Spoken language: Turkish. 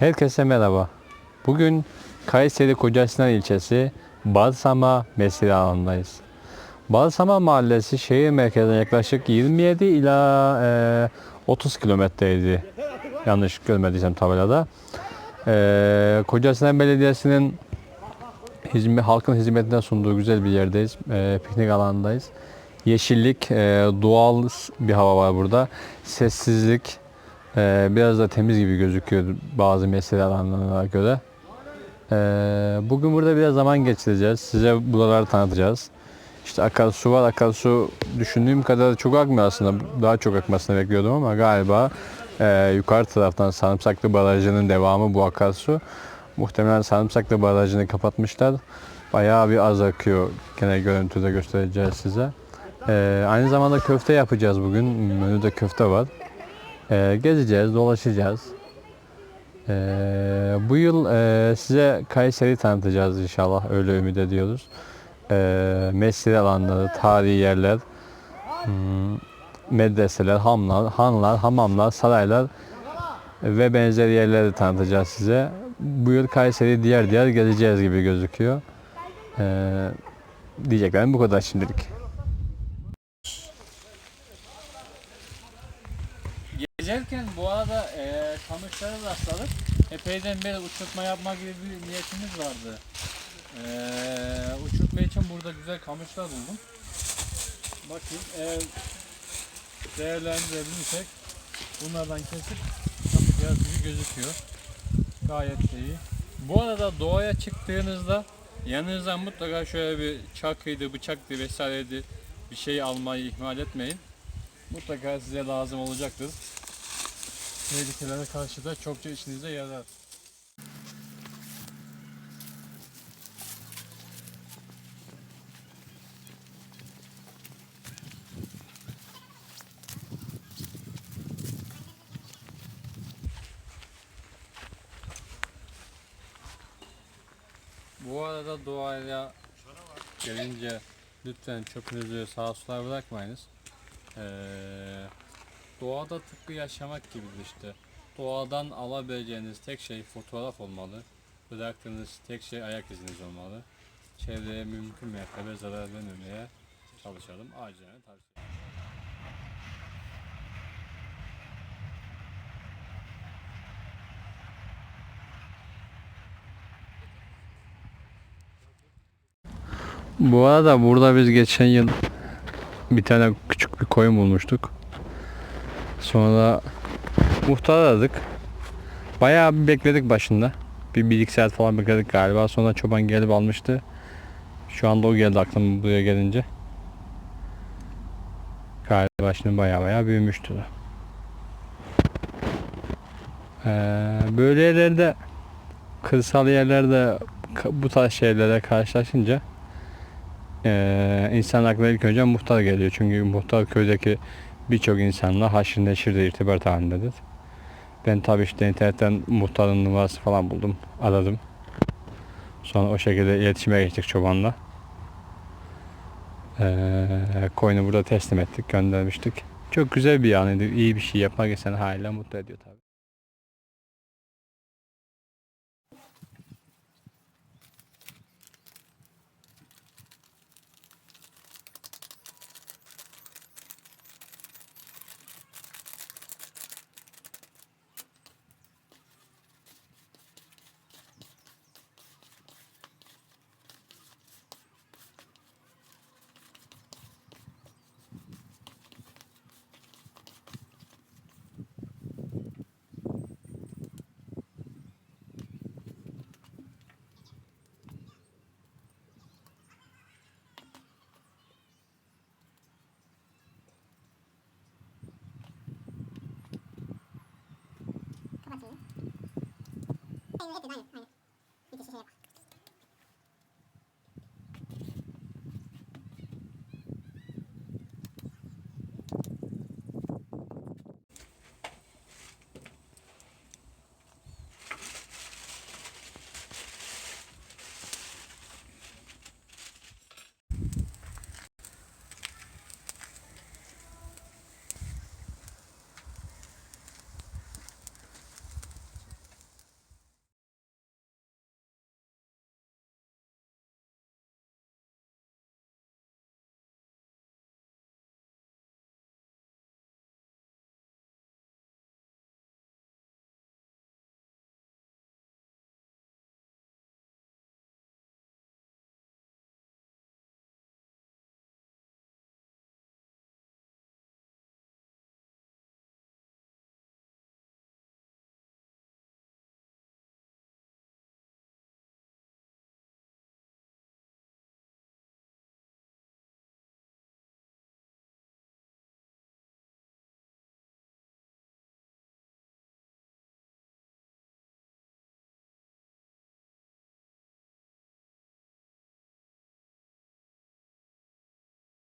Herkese merhaba. Bugün Kayseri Kocasinan ilçesi Balsama mesire alanındayız. Balsama mahallesi şehir merkezine yaklaşık 27 ila e, 30 kilometreydi. Yanlış görmediysem tabelada. E, Kocasinan Belediyesi'nin hizmet, halkın hizmetine sunduğu güzel bir yerdeyiz. E, piknik alanındayız. Yeşillik, e, doğal bir hava var burada. Sessizlik, e, biraz da temiz gibi gözüküyor bazı mesele alanlarına göre. E, bugün burada biraz zaman geçireceğiz. Size buraları tanıtacağız. İşte akarsu var. Akarsu düşündüğüm kadar çok akmıyor aslında. Daha çok akmasını bekliyordum ama galiba e, yukarı taraftan Sarımsaklı Barajı'nın devamı bu akarsu. Muhtemelen Sarımsaklı Barajı'nı kapatmışlar. Bayağı bir az akıyor. Gene görüntüde göstereceğiz size. E, aynı zamanda köfte yapacağız bugün. Menüde köfte var. E, gezeceğiz, dolaşacağız. E, bu yıl e, size Kayseri tanıtacağız inşallah. Öyle ümit ediyoruz. E, mescid alanları, tarihi yerler, hmm, medreseler, hamlar, hanlar, hamamlar, saraylar ve benzeri yerleri tanıtacağız size. Bu yıl Kayseri diğer diğer gezeceğiz gibi gözüküyor. E, diyeceklerim bu kadar şimdilik. Gezerken bu arada e, kamışlara rastladık. Epeyden beri uçurtma yapma gibi bir niyetimiz vardı. E, uçurtma için burada güzel kamışlar buldum. Bakayım eğer değerlendirebilirsek bunlardan kesip yapacağız gibi gözüküyor. Gayet iyi. Bu arada doğaya çıktığınızda yanınıza mutlaka şöyle bir çakıydı, bıçaktı vesaireydi bir şey almayı ihmal etmeyin. Mutlaka size lazım olacaktır. Tehlikelere karşı da çokça işinize yarar. Bu arada doğaya gelince lütfen çöpünüzü sağa sola bırakmayınız. Ee, doğada tıpkı yaşamak gibidir işte. Doğadan alabileceğiniz tek şey fotoğraf olmalı. Bıraktığınız tek şey ayak iziniz olmalı. Çevreye mümkün mertebe zarar vermemeye çalışalım. Acilen tavsiye Bu arada burada biz geçen yıl bir tane küçük bir koyun bulmuştuk. Sonra muhtar aradık. Bayağı bir bekledik başında. Bir, bir iki saat falan bekledik galiba. Sonra çoban gelip almıştı. Şu anda o geldi aklıma buraya gelince. Galiba şimdi bayağı bayağı büyümüştü. Ee, böyle yerlerde kırsal yerlerde bu tarz şeylere karşılaşınca ee, insan aklına ilk önce muhtar geliyor. Çünkü muhtar köydeki birçok insanla haşır neşirde irtibat halindedir. Ben tabii işte internetten muhtarın numarası falan buldum. Aradım. Sonra o şekilde iletişime geçtik çobanla. Ee, koyunu burada teslim ettik, göndermiştik. Çok güzel bir anıydı. İyi bir şey yapmak insan hala mutlu ediyor tabii. 見えてないよ。はい